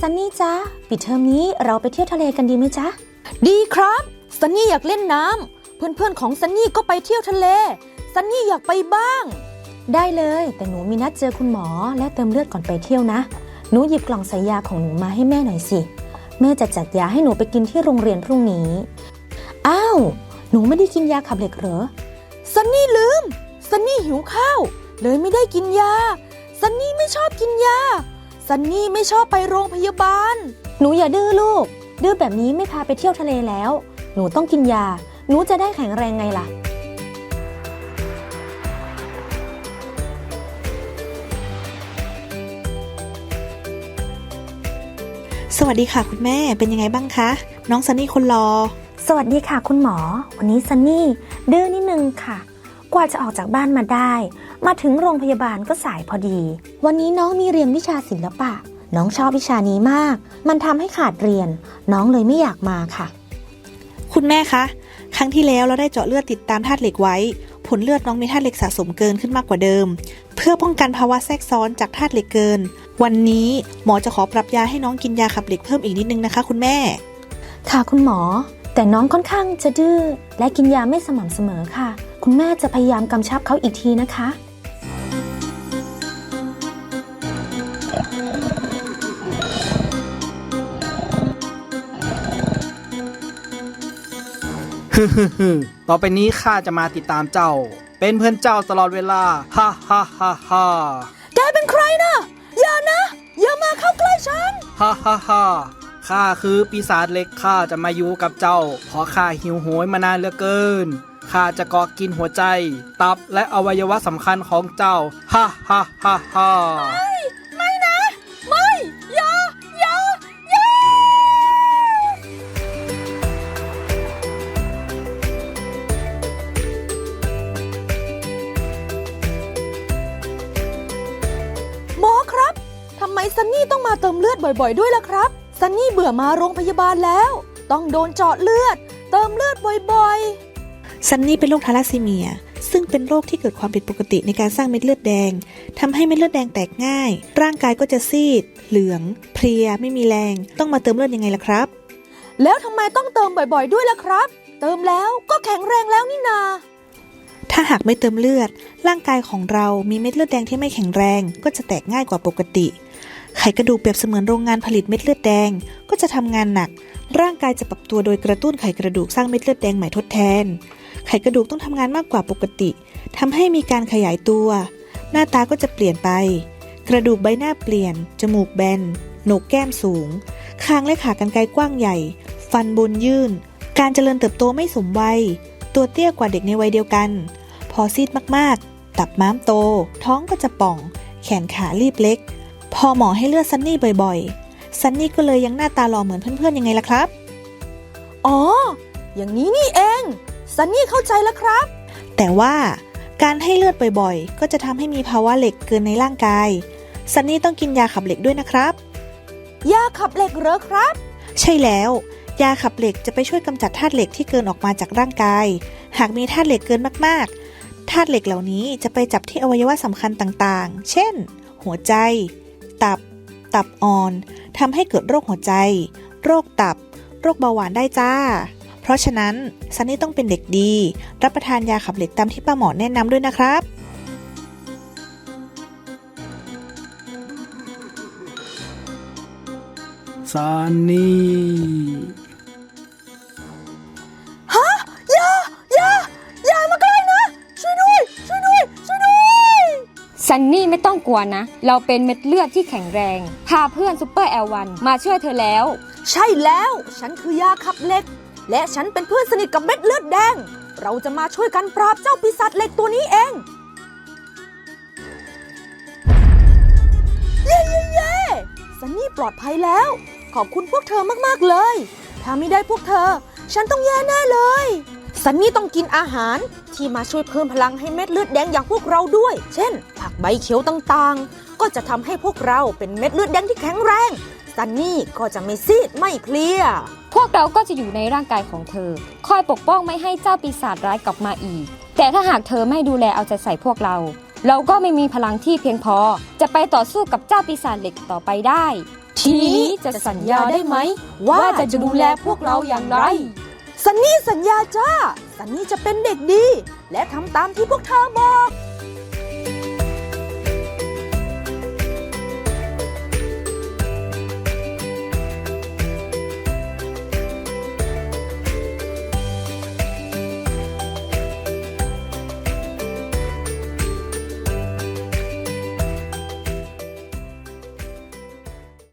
ซันนี่จ๊ะปิดเทอมนี้เราไปเที่ยวทะเลกันดีไหมจ๊ะ ดีครับซันนี่อยากเล่นน้ำเพื่อนๆของซันนี่ก็ไปเที่ยวทะเลซันนี่อยากไปบ้าง ได้เลย แต่หนูมีนัดเจอคุณหมอและเติมเลือดก่อนไปเที่ยวนะ หนูหยิบกล่องใส่ยาของหนูมาให้แม่หน่อยสิ แม่จะจัดยาให้หนูไปกินที่โรงเรียนพรุ่งนี้ อ้าว หนูไม่ได้กินยาขับเหล็กเหรอซันนี่ลืมซันนี่หิวข้าว เลยไม่ได้กินยาซันนี่ไม่ชอบกินยา ซันนี่ไม่ชอบไปโรงพยาบาล หนูอย่าดื้อลูก ดื้อแบบนี้ไม่พาไปเที่ยวทะเลแล้ว หนูต้องกินยา หนูจะได้แข็งแรงไงล่ะ สวัสดีค่ะคุณแม่เป็นยังไงบ้างคะ น้องซันนี่คนรอ สวัสดีค่ะคุณหมอ วันนี้ซันนี่ดื้อนิดนึงค่ะ กว่าจะออกจากบ้านมาได้ มาถึงโรงพยาบาลก็สายพอดี วันนี้น้องมีเรียนวิชาศิลปะ น้องชอบวิชานี้มาก มันทำให้ขาดเรียน น้องเลยไม่อยากมาค่ะ คุณแม่คะ ครั้งที่แล้วเราได้เจาะเลือดติดตามธาตุเหล็กไว้ ผลเลือดน้องมีธาตุเหล็กสะสมเกินขึ้นมากกว่าเดิม เพื่อป้องกันภาวะแทรกซ้อนจากธาตุเหล็กเกิน วันนี้หมอจะขอปรับยาให้น้องกินยาขับเหล็กเพิ่มอีกนิดนึงนะคะ คุณแม่ ค่ะคุณหมอ แต่น้องค่อนข้างจะดื้อและกินยาไม่สม่ำเสมอค่ะ คุณแม่จะพยายามกำชับเขาอีกทีนะคะ ฮึฮึฮึต่อไปนี้ข้าจะมาติดตามเจ้า เป็นเพื่อนเจ้าตลอดเวลา ฮ่าฮ่าฮ่าฮ่าแกเป็นใครนะอย่านะ อย่ามาเข้าใกล้ฉัน ฮ่าฮ่าฮ่าข้าคือปีศาจเล็กข้าจะมาอยู่กับเจ้าเพราะข้าหิวโหยมานานเหลือเกิน ข้าจะกาะกินหัวใจ ตับและอวัยวะสำคัญของเจ้า ฮ่าฮ่าฮ่าฮ่าไม่นะ ไม่อย่าอย่าอย่าหมอครับทำไมซันนี่ต้องมาเติมเลือดบ่อยๆ ด้วยล่ะครับ ซันนี่เบื่อมาโรงพยาบาลแล้ว ต้องโดนเจาะเลือด เติมเลือดบ่อยๆ ซันนี่เป็นโรคทาลัสซีเมีย ซึ่งเป็นโรคที่เกิดความผิดปกติในการสร้างเม็ดเลือดแดงทำให้เม็ดเลือดแดงแตกง่าย ร่างกายก็จะซีด เหลือง เพลีย ไม่มีแรง ต้องมาเติมเลือดยังไงล่ะครับ แล้วทำไมต้องเติมบ่อยๆ ด้วยล่ะครับ เติมแล้วก็แข็งแรงแล้วนี่นา ถ้าหากไม่เติมเลือด ร่างกายของเรามีเม็ดเลือดแดงที่ไม่แข็งแรง ก็จะแตกง่ายกว่าปกติ ไขกระดูกเปรียบเสมือนโรงงานผลิตเม็ดเลือดแดงก็ จะทำงานหนัก ร่างกายจะปรับตัวโดยกระตุ้นไขกระดูกสร้างเม็ดเลือดแดงใหม่ทดแทน ไขกระดูกต้องทำงานมากกว่าปกติทำให้มีการขยายตัว หน้าตาก็จะเปลี่ยนไป กระดูกใบหน้าเปลี่ยน จมูกแบนโหนกแก้มสูง คางและขากรรไกรกว้างใหญ่ ฟันบนยื่น การเจริญเติบโตไม่สมวัย ตัวเตี้ยกว่าเด็กในวัยเดียวกัน พอซีดมากๆ ตับม้ามโต ท้องก็จะป่อง แขนขารีบเล็ก พอหมอให้เลือดซันนี่บ่อยๆ ซันนี่ก็เลยยังหน้าตาหล่อเหมือนเพื่อนๆยังไงล่ะครับ อ๋อ อย่างนี้นี่เอง ซันนี่เข้าใจแล้วครับ แต่ว่าการให้เลือดบ่อยๆ ก็จะทำให้มีภาวะเหล็กเกินในร่างกาย ซันนี่ต้องกินยาขับเหล็กด้วยนะครับ ยาขับเหล็กเหรอครับ ใช่แล้ว ยาขับเหล็กจะไปช่วยกำจัดธาตุเหล็กที่เกินออกมาจากร่างกาย หากมีธาตุเหล็กเกินมากๆ ธาตุเหล็กเหล่านี้จะไปจับที่อวัยวะสำคัญต่างๆ เช่น หัวใจ ตับ ตับอ่อน ทำให้เกิดโรคหัวใจ โรคตับ โรคเบาหวานได้จ้า เพราะฉะนั้นซันนี่ต้องเป็นเด็กดี รับประทานยาขับเหล็กตามที่ป้าหมอแนะนำด้วยนะครับซันนี่ ซันนี่ไม่ต้องกลัวนะ เราเป็นเม็ดเลือดที่แข็งแรง พาเพื่อนซูเปอร์แอลวันมาช่วยเธอแล้ว ใช่แล้ว ฉันคือยาขับเหล็ก และฉันเป็นเพื่อนสนิทกับเม็ดเลือดแดง เราจะมาช่วยกันปราบเจ้าปีศาจเหล็กตัวนี้เอง เย้เย้เย้ซันนี่ปลอดภัยแล้ว ขอบคุณพวกเธอมาก ๆ เลย ถ้าไม่ได้พวกเธอ ฉันต้องแย่แน่เลย ซันนี่ต้องกินอาหารที่มาช่วยเพิ่มพลังให้เม็ดเลือดแดงอย่างพวกเราด้วย เช่น ผักใบเขียวต่างๆ ก็จะทำให้พวกเราเป็นเม็ดเลือดแดงที่แข็งแรง ซันนี่ก็จะไม่ซีดไม่เพลีย พวกเราก็จะอยู่ในร่างกายของเธอ คอยปกป้องไม่ให้เจ้าปีศาจร้ายกลับมาอีก แต่ถ้าหากเธอไม่ดูแลเอาใจใส่พวกเรา เราก็ไม่มีพลังที่เพียงพอ จะไปต่อสู้กับเจ้าปีศาจเหล็กต่อไปได้ ทีนี้จะสัญญาได้ไหมว่าจะดูแลพวกเราอย่างไร ซันนี่สัญญาจ้าซันนี่จะเป็นเด็กดี และทำตามที่พวกเธอบอก